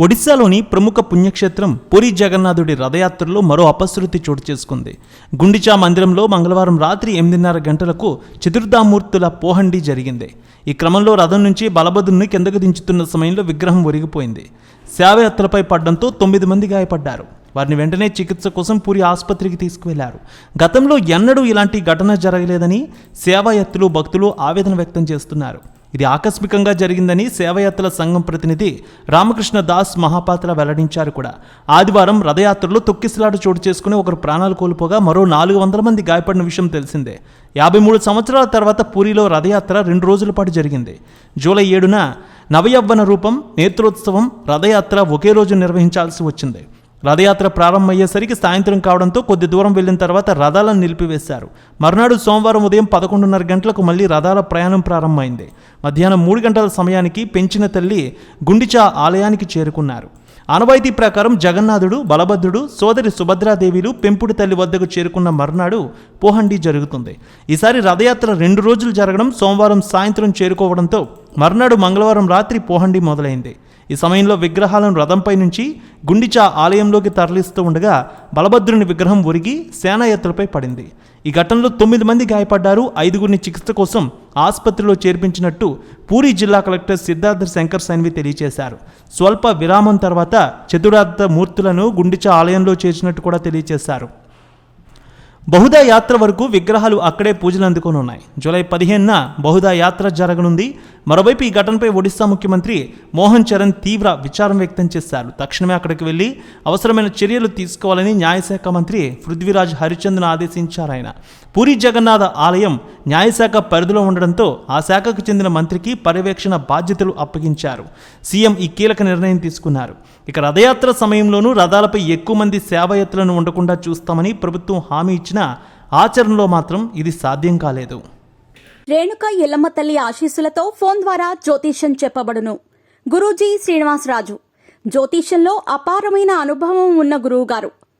ఒడిశాలోని ప్రముఖ పుణ్యక్షేత్రం పూరి జగన్నాథుడి రథయాత్రలో మరో అపశృతి చోటు చేసుకుంది. గుండిచా మందిరంలో మంగళవారం రాత్రి ఎనిమిదిన్నర గంటలకు చతుర్ధామూర్తుల పోహండి జరిగింది. ఈ క్రమంలో రథం నుంచి బలభద్రుని కిందకు దించుతున్న సమయంలో విగ్రహం ఒరిగిపోయింది. శవయాత్రపై పడడంతో తొమ్మిది మంది గాయపడ్డారు. వారిని వెంటనే చికిత్స కోసం పూరి ఆసుపత్రికి తీసుకువెళ్ళారు. గతంలో ఎన్నడూ ఇలాంటి ఘటన జరగలేదని సేవాయత్తులు భక్తులు ఆవేదన వ్యక్తం చేస్తున్నారు. ఇది ఆకస్మికంగా జరిగిందని సేవయాత్రల సంఘం ప్రతినిధి రామకృష్ణ దాస్ మహాపాత్ర వెల్లడించారు కూడా. ఆదివారం రథయాత్రలో తొక్కిసలాట చోటు చేసుకుని ఒకరు ప్రాణాలు కోల్పోగా మరో నాలుగు వందల మంది గాయపడిన విషయం తెలిసిందే. యాభై మూడు సంవత్సరాల తర్వాత పూరిలో రథయాత్ర రెండు రోజుల పాటు జరిగింది. జూలై ఏడున నవయవ్వన రూపం నేత్రోత్సవం రథయాత్ర ఒకే రోజు నిర్వహించాల్సి వచ్చింది. రథయాత్ర ప్రారంభమయ్యేసరికి సాయంత్రం కావడంతో కొద్ది దూరం వెళ్ళిన తర్వాత రథాలను నిలిపివేశారు. మర్నాడు సోమవారం ఉదయం పదకొండున్నర గంటలకు మళ్ళీ రథాల ప్రయాణం ప్రారంభమైంది. మధ్యాహ్నం మూడు గంటల సమయానికి పెంచిన తల్లి గుండిచా ఆలయానికి చేరుకున్నారు. ఆనవాయితీ ప్రకారం జగన్నాథుడు బలభద్రుడు సోదరి సుభద్రాదేవిలు పెంపుడు తల్లి వద్దకు చేరుకున్న మర్నాడు పోహండి జరుగుతుంది. ఈసారి రథయాత్ర రెండు రోజులు జరగడం సోమవారం సాయంత్రం చేరుకోవడంతో మర్నాడు మంగళవారం రాత్రి పోహండి మొదలైంది. ఈ సమయంలో విగ్రహాలను రథంపై నుంచి గుండిచా ఆలయంలోకి తరలిస్తూ ఉండగా బలభద్రుని విగ్రహం ఒరిగి సేనాయత్తులపై పడింది. ఈ ఘటనలో తొమ్మిది మంది గాయపడ్డారు. ఐదుగురిని చికిత్స కోసం ఆసుపత్రిలో చేర్పించినట్టు పూరి జిల్లా కలెక్టర్ సిద్ధార్థ శంకర్ సైన్వి తెలియజేశారు స్వల్ప విరామం తర్వాత చతురార్థ మూర్తులను గుండిచా ఆలయంలో చేర్చినట్టు కూడా తెలియజేశారు బహుదా యాత్ర వరకు విగ్రహాలు అక్కడే పూజలు అందుకొని ఉన్నాయి. జూలై పదిహేనున బహుదా యాత్ర జరగనుంది. మరోవైపు ఈ ఘటనపై ఒడిశా ముఖ్యమంత్రి మోహన్ చరణ్ తీవ్ర విచారం వ్యక్తం చేశారు. తక్షణమే అక్కడికి వెళ్ళి అవసరమైన చర్యలు తీసుకోవాలని న్యాయశాఖ మంత్రి పృథ్వీరాజ్ హరిచందన్ ఆదేశించారు ఆయన. పూరి జగన్నాథ ఆలయం న్యాయశాఖ పరిధిలో ఉండడంతో ఆ శాఖకు చెందిన మంత్రికి పర్యవేక్షణ బాధ్యతలు అప్పగించారు. సీఎం ఈ కీలక నిర్ణయం తీసుకున్నారు. ఇక రథయాత్ర సమయంలోనూ రథాలపై ఎక్కువ మంది సేవాయత్తులను ఉండకుండా చూస్తామని ప్రభుత్వం హామీ ఇచ్చినా ఆచరణలో మాత్రం ఇది సాధ్యం కాలేదు. రేణుక ఎల్లమ్మ తల్లి ఆశీస్సులతో ఫోన్ ద్వారా జ్యోతిష్యం చెప్పబడును. గురూజీ శ్రీనివాసరాజు. జ్యోతిష్యంలో అపారమైన అనుభవం ఉన్న గురువు గారు